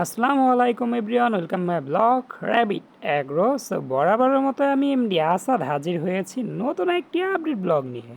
আসসালামু আলাইকুম everyone, welcome my blog rabbit agro so বরাবরের মতো আমি এমডি আসাদ হাজির হয়েছি নতুন একটি আপডেট ব্লগ নিয়ে।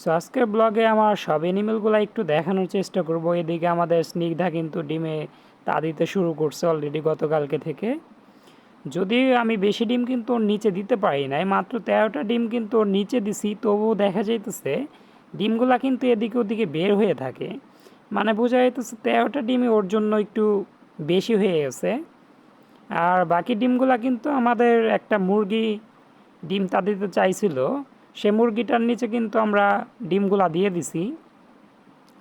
সো আজকের ব্লগে আমার সব এনিমেলগুলো একটু দেখানোর চেষ্টা করব। এদিকে আমাদের স্নিগ্ধা কিন্তু ডিমে তা দিতে শুরু করছে অলরেডি গতকালকে থেকে। যদি আমি বেশি ডিম কিন্তু ওর নিচে দিতে পারি নাই, মাত্র তেরোটা ডিম কিন্তু ওর নিচে দিছি, তবুও দেখা যাইতেছে ডিমগুলা কিন্তু এদিকে ওদিকে বের হয়ে থাকে। মানে বোঝা যাইতেছে তেরোটা ডিমই ওর জন্য একটু বেশি হয়ে গেছে। আর বাকি ডিমগুলা কিন্তু আমাদের একটা মুরগি ডিম তা দিতে চাইছিল, সে মুরগিটার নিচে কিন্তু আমরা ডিমগুলা দিয়ে দিছি।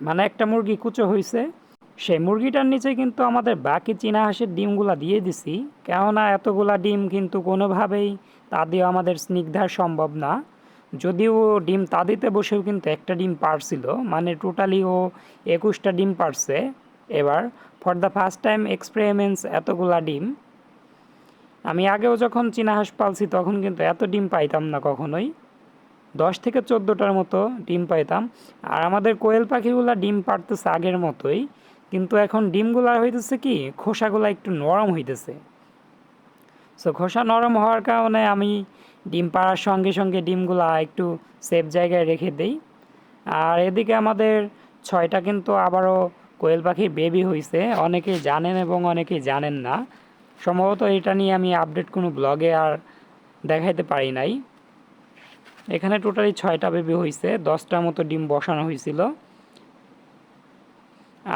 মানে একটা মুরগি কুচো হয়েছে সেই মুরগিটার নিচে কিন্তু আমাদের বাকি চীনা হাঁসের ডিমগুলা দিয়ে দিছি। কেননা এতগুলা ডিম কিন্তু কোনোভাবেই তা দিয়ে আমাদের স্নিগ্ধার সম্ভব না। যদিও ডিম তা দিতে বসেও কিন্তু একটা ডিম পারছিল মানে টোটালি ও একুশটা ডিম পারছে। এবার for the first time experiments এতগুলা ডিম। আমি আগেও যখন চীনা হাঁস পালছি, তখন কিন্তু এত ডিম পাইতাম না কখনোই। দশ থেকে চোদ্দোটার মতো ডিম পাইতাম। আর আমাদের কোয়েল পাখিগুলা ডিম পারতেছে আগের মতোই, কিন্তু এখন ডিমগুলা হইতেছে কি, খোসাগুলা একটু নরম হইতেছে। সো খোসা নরম হওয়ার কারণে আমি ডিম পাড়ার সঙ্গে সঙ্গে ডিমগুলা একটু সেফ জায়গায় রেখে দেই। আর এদিকে আমাদের ছয়টা কিন্তু আবারও কোয়েল পাখির বেবি হয়েছে অনেকেই জানেন এবং অনেকেই জানেন না। সম্ভবত এটা নিয়ে আমি আপডেট কোনো ব্লগে আর দেখাইতে পারি নাই। এখানে টোটালি ছয়টা বেবি হয়েছে দশটার মতো ডিম বসানো হয়েছিল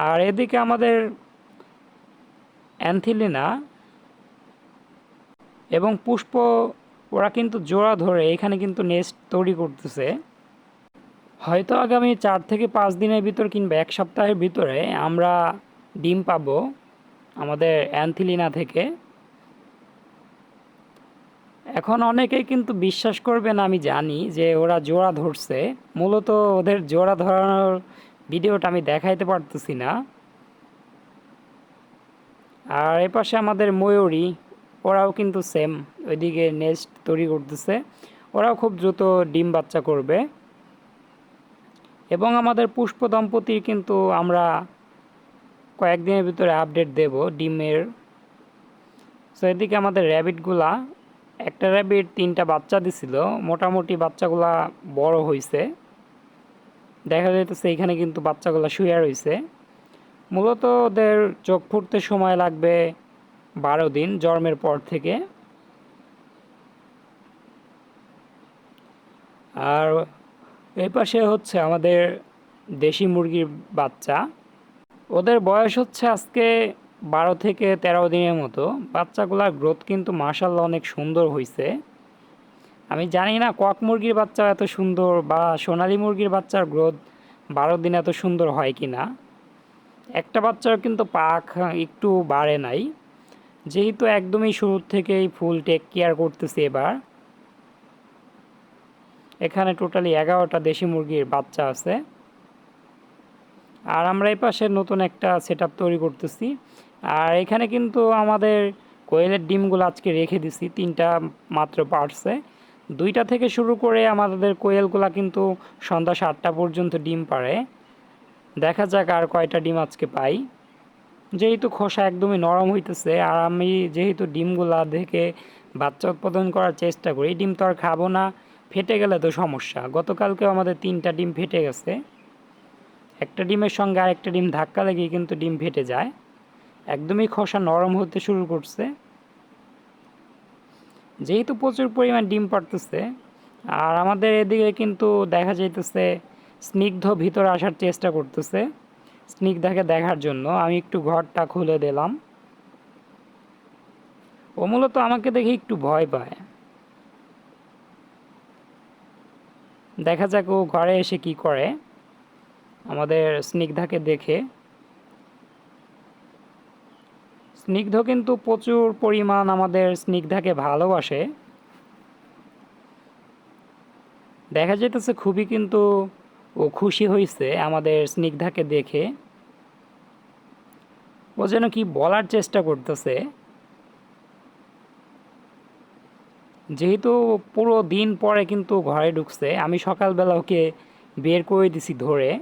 আর এদিকে আমাদের অ্যান্থিলিনা এবং পুষ্প, ওরা কিন্তু জোড়া ধরে এখানে কিন্তু নেস্ট তৈরি করতেছে। হয়তো আগামী চার থেকে পাঁচ দিনের ভিতর কিংবা এক সপ্তাহের ভিতরে আমরা ডিম পাব আমাদের অ্যান্থিলিনা থেকে। এখন অনেকেই কিন্তু বিশ্বাস করবেন আমি জানি, যে ওরা জোড়া ধরছে। মূলত ওদের জোড়া ধরানোর ভিডিওটা আমি দেখাইতে পারতেছি না। আর এপাশে আমাদের ময়ূরী। ওরাও কিন্তু সেম ওইদিকে নেস্ট তৈরি করতেছে। ওরাও খুব দ্রুত ডিম বাচ্চা করবে। এবং আমাদের পুষ্প দম্পতির কিন্তু আমরা কয়েকদিনের ভিতরে আপডেট দেব ডিমের। সো এদিকে আমাদের র্যাবিটগুলা একটা র্যাবিট তিনটা বাচ্চা দিছিল। মোটামুটি বাচ্চাগুলা বড় হয়েছে দেখা যাইতেছে এখানে কিন্তু বাচ্চাগুলা শুয়ে রয়েছে মূলত ওদের চোখ ফুটতে সময় লাগবে। বারো দিন জন্মের পর থেকে। আর এই পাশে হচ্ছে আমাদের দেশি মুরগির বাচ্চা। ওদের বয়স হচ্ছে আজকে বারো থেকে তেরো দিনের মতো। বাচ্চাগুলার গ্রোথ কিন্তু মার্শাল্লাহ অনেক সুন্দর হয়েছে আমি জানি না কক মুরগির বাচ্চা এত সুন্দর বা সোনালি মুরগির বাচ্চার গ্রোথ বারো দিন এত সুন্দর হয় কি না একটা বাচ্চার কিন্তু পাখ একটু বাড়ে নাই। যেহেতু একদমই শুরুর থেকেই ফুল টেক কেয়ার করতেছি এবার, এখানে টোটালি এগারোটা দেশি মুরগির বাচ্চা আছে। আর আমরা এই পাশে নতুন একটা সেট তৈরি করতেছি। আর এখানে কিন্তু আমাদের কোয়েলের ডিমগুলো আজকে রেখে দিছি, তিনটা মাত্র পারছে। দুইটা থেকে শুরু করে আমাদের কোয়েলগুলা কিন্তু সন্ধ্যা সাতটা পর্যন্ত ডিম পারে দেখা যাক আর কয়টা ডিম আজকে পাই। যেহেতু খোসা একদমই নরম হইতেছে, আর আমি যেহেতু ডিমগুলা দেখে বাচ্চা উৎপাদন করার চেষ্টা করি ডিম তো আর খাব না, ফেটে গেলে তো সমস্যা। গতকালকেও আমাদের তিনটা ডিম ফেটে গেছে। একটা ডিমের সঙ্গে আরেকটা ডিম ধাক্কা লেগে কিন্তু ডিম ফেটে যায়। একদমই খোসা নরম হতে শুরু করছে। যেহেতু প্রচুর পরিমাণ ডিম পারতেছে আর আমাদের এদিকে কিন্তু দেখা যাইতেছে স্নিগ্ধ ভিতরে আসার চেষ্টা করতেছে। স্নিগ্ধাকে দেখার জন্য আমি একটু ঘরটা খুলে দিলাম। ও মূলত আমাকে দেখে একটু ভয় পায়। দেখা যাক ও ঘরে এসে কি করে। আমাদের স্নিগ্ধাকে দেখে। স্নিগ্ধ কিন্তু প্রচুর পরিমাণ আমাদের স্নিগ্ধাকে ভালোবাসে। দেখা যেতেছে খুবই কিন্তু ও খুশি হয়েছে আমাদের স্নিগ্ধাকে দেখে। ও যেন কি বলার চেষ্টা করতেছে। যেহেতু পুরো দিন পরে কিন্তু ঘরে ঢুকছে, আমি সকালবেলা ওকে বের করে দিছি ধরে।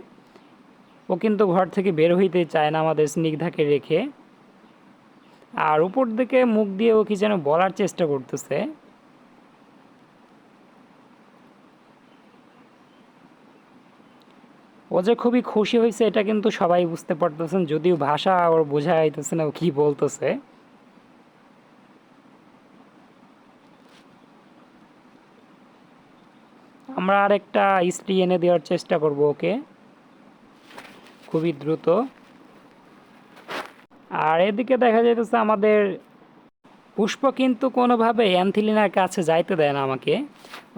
ও কিন্তু ঘর থেকে বের হইতে চায় না আমাদের স্নিগ্ধাকে রেখে। আর উপর দিকে মুখ দিয়ে ও কি যেন বলার চেষ্টা করতেছে। ও যে খুবই খুশি হয়েছে, এটা কিন্তু সবাই বুঝতে পারতেছেন, যদিও ভাষা ওর বোঝা যাইতেছে না, ও কি বলতেছে। আমরা আরেকটা স্ত্রী এনে দেওয়ার চেষ্টা করব ওকে। খুবই দ্রুত। আর এদিকে দেখা যাইতেছে আমাদের পুষ্প কিন্তু কোনোভাবে অ্যান্থিলিনার কাছে যাইতে দেয় না আমাকে।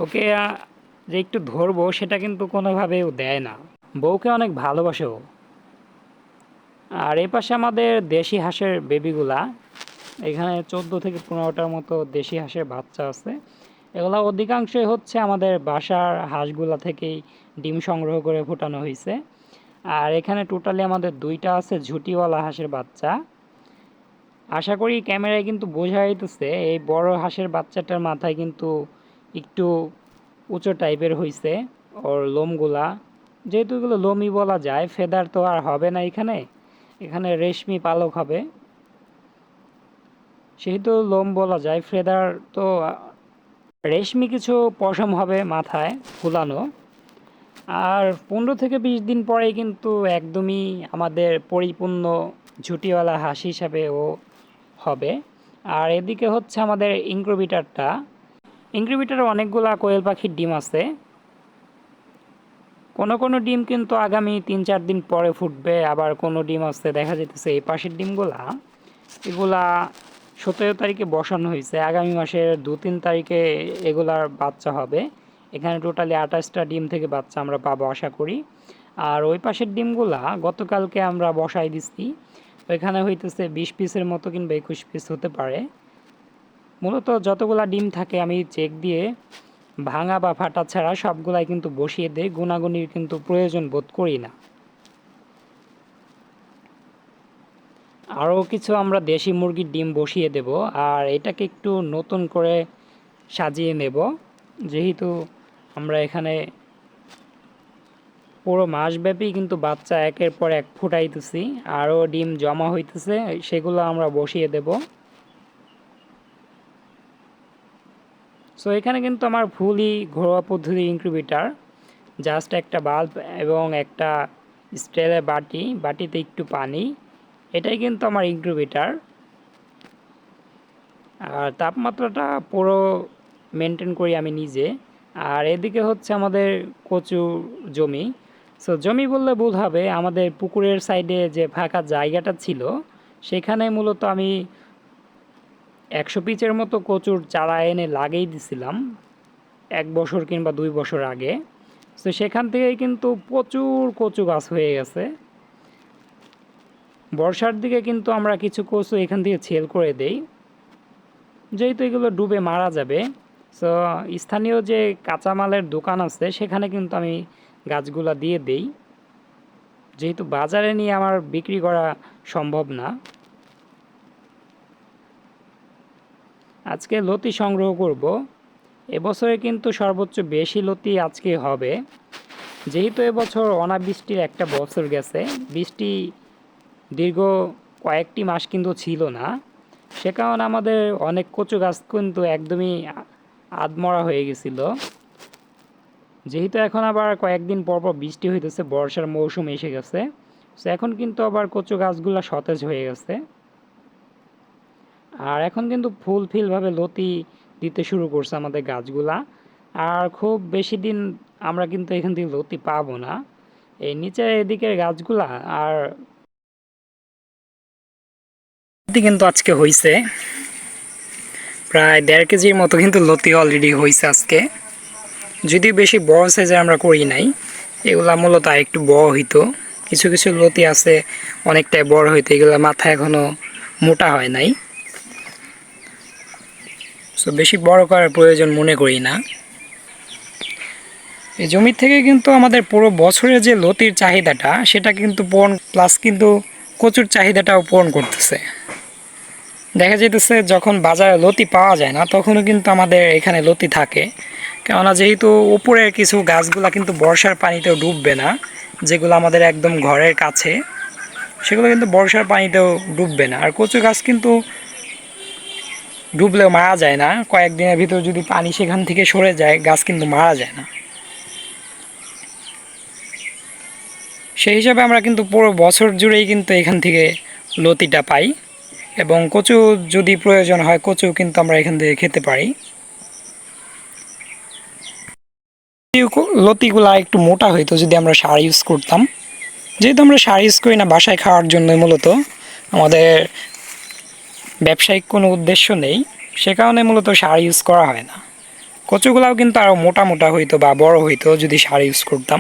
ওকে যে একটু ধরবো, সেটা কিন্তু কোনোভাবেও দেয় না। বউকে অনেক ভালোবাসে ও। আর এই পাশে আমাদের দেশি হাঁসের বেবিগুলা এখানে চোদ্দ থেকে পনেরোটার মতো দেশি হাঁসের বাচ্চা আছে। এগুলা অধিকাংশই হচ্ছে আমাদের বাসার হাঁসগুলা থেকেই ডিম সংগ্রহ করে ফোটানো হয়েছে আর এখানে টোটালি আমাদের দুইটা আছে ঝুটিওয়ালা হাঁসের বাচ্চা। আশা করি ক্যামেরায় কিন্তু বোঝা যাইতেছে, এই বড় হাঁসের বাচ্চাটার মাথায় কিন্তু একটু উঁচু টাইপের হয়েছে ওর লোমগুলা যেহেতু এগুলো লোমই বলা যায়, ফেদার তো আর হবে না এখানে। এখানে রেশমি পালক হবে। সেহেতু লোম বলা যায়, ফেদার তো, রেশমি কিছু পশম হবে মাথায় ফুলানো। আর পনেরো থেকে বিশ দিন পরে কিন্তু একদমই আমাদের পরিপূর্ণ ঝুটিওয়ালা হাঁস হিসাবে ও হবে। আর এদিকে হচ্ছে আমাদের ইনক্রোবিটারটা ইনক্রোবিটারে অনেকগুলা কোয়েল পাখির ডিম আছে। কোনো কোনো ডিম কিন্তু আগামী তিন চার দিন পরে ফুটবে, আবার কোনো ডিম আছে দেখা যেতেছে এই পাশের ডিমগুলা, এগুলা সতেরো তারিখে বসানো হয়েছে, আগামী মাসের দু তিন তারিখে এগুলার বাচ্চা হবে। এখানে টোটালি আঠাশটা ডিম থেকে বাচ্চা আমরা পাবো আশা করি। আর ওই পাশের ডিমগুলা গতকালকে আমরা বসাই দিচ্ছি ওইখানে হইতেছে বিশ পিসের মতো কিংবা একুশ পিস হতে পারে। মূলত যতগুলা ডিম থাকে আমি চেক দিয়ে ভাঙা বা ফাটা ছাড়া সবগুলাই কিন্তু বসিয়ে দেই গুণাগুনির কিন্তু প্রয়োজন বোধ করি না। আরও কিছু আমরা দেশি মুরগির ডিম বসিয়ে দেব, আর এটাকে একটু নতুন করে সাজিয়ে নেব। যেহেতু আমরা এখানে পুরো মাসব্যাপী কিন্তু বাচ্চা একের পর এক ফুটাইতেছি, আরও ডিম জমা হইতেছে, সেগুলো আমরা বসিয়ে দেব। সো এখানে কিন্তু আমার ফুলই ঘরোয়া পদ্ধতি ইনক্রিবিটার জাস্ট একটা বাল্ব এবং একটা স্টিলের বাটি, বাটিতে একটু পানি, এটাই কিন্তু আমার ইনক্রিবিটার আর তাপমাত্রাটা পুরো মেনটেন করি আমি নিজে। আর এদিকে হচ্ছে আমাদের কচু জমি। সো জমি বললে ভুল হবে আমাদের পুকুরের সাইডে যে ফাঁকা জায়গাটা ছিল, সেখানে মূলত আমি একশো পিচের মতো কচুর চারা এনে লাগিয়ে দিছিলাম, এক বছর কিংবা দুই বছর আগে। তো সেখান থেকে কিন্তু প্রচুর কচু গাছ হয়ে গেছে। বর্ষার দিকে কিন্তু আমরা কিছু কচু এখান থেকে ছেল করে দেই। যেহেতু এগুলো ডুবে মারা যাবে সো স্থানীয় যে কাঁচামালের দোকান আছে, সেখানে কিন্তু আমি গাছগুলা দিয়ে দেই। যেহেতু বাজারে নিয়ে আমার বিক্রি করা সম্ভব না। আজকে লতি সংগ্রহ করব। এবছরে কিন্তু সর্বোচ্চ বেশি লতি আজকে হবে। যেহেতু এবছর অনাবৃষ্টির একটা বছর গেছে, বৃষ্টি দীর্ঘ কয়েকটি মাস কিন্তু ছিল না। সে কারণে আমাদের অনেক কচু গাছ কিন্তু একদমই আ- আধমরা হয়ে গেছিল। যেহেতু এখন আবার কয়েকদিন পর পর বৃষ্টি হইতেছে, বর্ষার মৌসুম এসে গেছে। তো এখন কিন্তু আবার কচু গাছগুলো সতেজ হয়ে গেছে। আর এখন কিন্তু ফুল ফিলভাবে লতি দিতে শুরু করছে আমাদের গাছগুলা। আর খুব বেশি দিন আমরা কিন্তু এখান থেকে লতি পাবো না। এই নিচের এদিকের গাছগুলা আর কিন্তু আজকে হইছে। প্রায় দেড় কেজির মতো কিন্তু লতি অলরেডি হয়েছে আজকে। যদিও বেশি বড় সাইজের আমরা করি নাই, এগুলা মূলত একটু বড় হইতো। কিছু কিছু লতি আছে অনেকটাই বড় হইতো, এগুলা মাথা এখনও মোটা হয় নাই। সো বেশি বড় করার প্রয়োজন মনে করি না। এই জমি থেকে কিন্তু আমাদের পুরো বছরের যে লতির চাহিদাটা, সেটা কিন্তু পূরণ প্লাস কিন্তু কচুর চাহিদাটাও পূরণ করতেছে। দেখা যেতেছে যখন বাজারে লতি পাওয়া যায় না, তখনও কিন্তু আমাদের এখানে লতি থাকে। কেননা যেহেতু উপরের কিছু গাছগুলা কিন্তু বর্ষার পানিতেও ডুববে না, যেগুলো আমাদের একদম ঘরের কাছে, সেগুলো কিন্তু বর্ষার পানিতেও ডুববে না। আর কচু গাছ কিন্তু ডুবলেও মারা যায় না। কয়েকদিনের ভিতর যদি পানি সেখান থেকে সরে যায়, গাছ কিন্তু মারা যায় না। সেই হিসাবে আমরা কিন্তু পুরো বছর জুড়েই কিন্তু এখান থেকে লতিটা পাই এবং কচু যদি প্রয়োজন হয়, কচু কিন্তু আমরা এখান থেকে খেতে পারি। লতিগুলা একটু মোটা হইতো যদি আমরা সার ইউজ করতাম। যেহেতু আমরা সার ইউজ করি না, বাসায় খাওয়ার জন্য মূলত আমাদের ব্যবসায়িক কোনো উদ্দেশ্য নেই, সে কারণে মূলত সার ইউজ করা হয় না। কচুগুলাও কিন্তু আরও মোটা মোটা হইতো বা বড় হইতো যদি সার ইউজ করতাম।